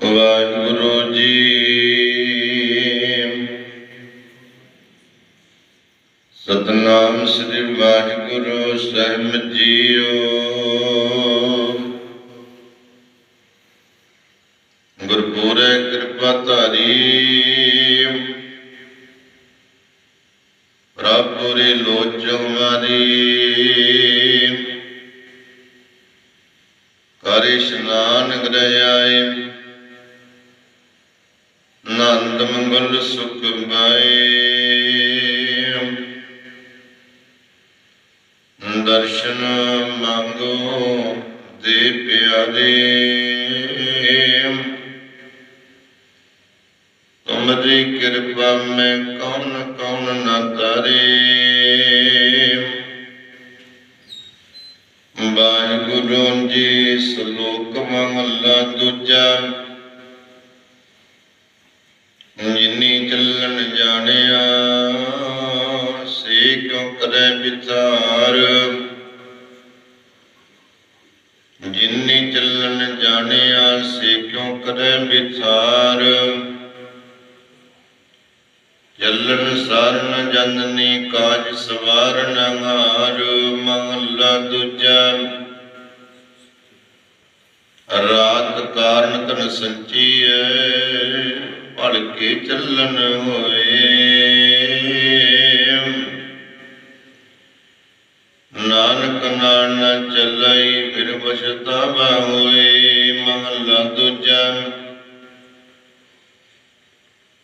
ਵਾਹਿਗੁਰੂ ਜੀ। ਸਤਨਾਮ ਸ੍ਰੀ ਵਾਹਿਗੁਰੂ ਸਾਹਿਬ ਜੀਓ। ਗੁਰਪੂਰੇ ਕਿਰਪਾ ਧਾਰੀ। ਪ੍ਰਭ ਪੁਰੇ ਲੋਚ ਹਮਾਰੀ ਕਰ ਇਸ਼ਨਾਨ ਗ੍ਰਹਿ ਆਏ। ਸੁਖ ਪਾਏ ਦਰਸ਼ਨ ਮੰਗੋ ਦੇ ਪਿਆਰੇ। ਤੁਮਰੀ ਕਿਰਪਾ ਮੈਂ ਕੌਣ ਕੌਣ ਨਾ ਤਾਰੇ ਵਾਹਿਗੁਰੂ ਜੀ, ਸ਼ਲੋਕ ਮਹਲਾ ਦੂਜਾ ਜਿਨੀ ਜਾਣਿਆ, ਸੇ ਕਿਉ ਕਰੇ ਵਿਚਾਰ? ਜਿਨੀ ਚੱਲਣ ਜਾਣਿਆ, ਸੇ ਕਿਉ ਕਰੇ ਵਿਚਾਰ? ਚੱਲਣ ਸਾਰਨ ਜਨਨੀ ਕਾਜ ਸਵਾਰਨ ਹਾਰ ਮਹਲਾ ਦੂਜਾ ਰਾਤ ਕਾਰਨ ਤਨ ਸੰਚੀਐ ਭੜ ਕੇ ਚੱਲਣ ਹੋਏ ਨਾਨਕ ਨਾਨ ਚੱਲਈ, ਫਿਰ ਪਛਤਾਵਾ ਹੋਏ, ਮਹਲਾ ਦੂਜਾ।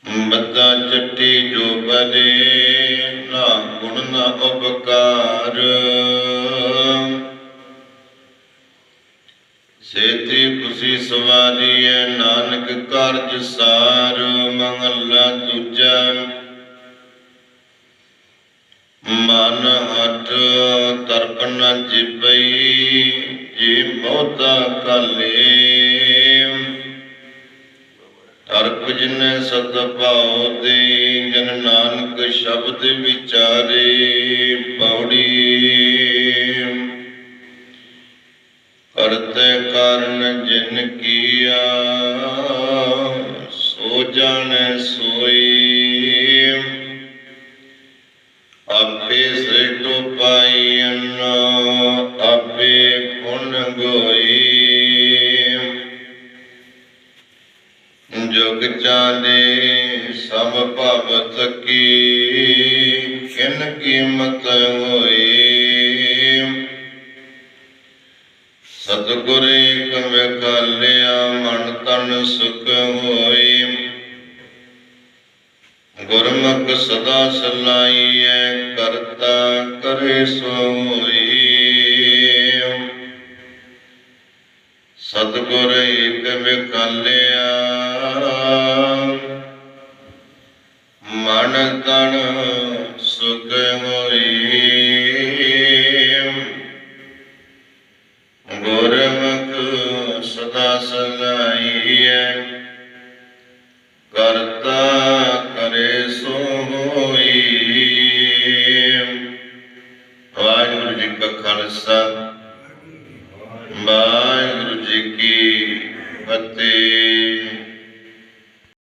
ਬੱਦਾ ਚੱਟੀ ਜੋ ਬਦੇ, ਨਾ ਗੁਣ ਨਾ ਉਪਕਾਰ। ਸੇਤੀ ਖੁਸ਼ੀ ਸਵਾਰੀ ਹੈ ਨਾਨਕ ਕਾਰਜ ਸਾਰ, ਮਹਲਾ ਦੂਜਾ। ਮਨ ਹਟ ਤਰਪਨ ਜਿਪਈ, ਜੀ ਬਹੁਤਾ ਕਾਲੇ ਤਰਪ ਜਿਨੈ ਸਤ ਭਾਉ ਦੇ, ਜਨ ਨਾਨਕ ਸ਼ਬਦ ਵਿਚਾਰੇ ਪੌੜੀ। ਕਰਤੇ ਕਾਰਨ ਜਿਨ ਕੀਆ, ਸੋ ਜਾਣੈ ਸੋਈ। ਆਪੇ ਸੇਟੋ ਪਾਈ ਜੁਗ ਚਾਲੇ ਸਭ ਭਵਤ ਕੀ, ਕਿਨ ਕੀਮਤ ਹੋਈ? ਸਤਿਗੁਰ ਏਕ ਵਿਖਾਲਿਆ, ਮਨ ਤਨ ਸੁਖ ਹੋਈ। ਗੁਰਮੁਖ ਸਦਾ ਸਲਾਈਐ, ਕਰਤਾ ਕਰੇ ਸੋ ਹੋਈ। ਸਤਿਗੁਰ ਏਕ ਵਿਖਾਲਿਆ ਮਨ ਤਨ ਸੁਖ ਹੋਈ। ਗੁਰਮੁਖ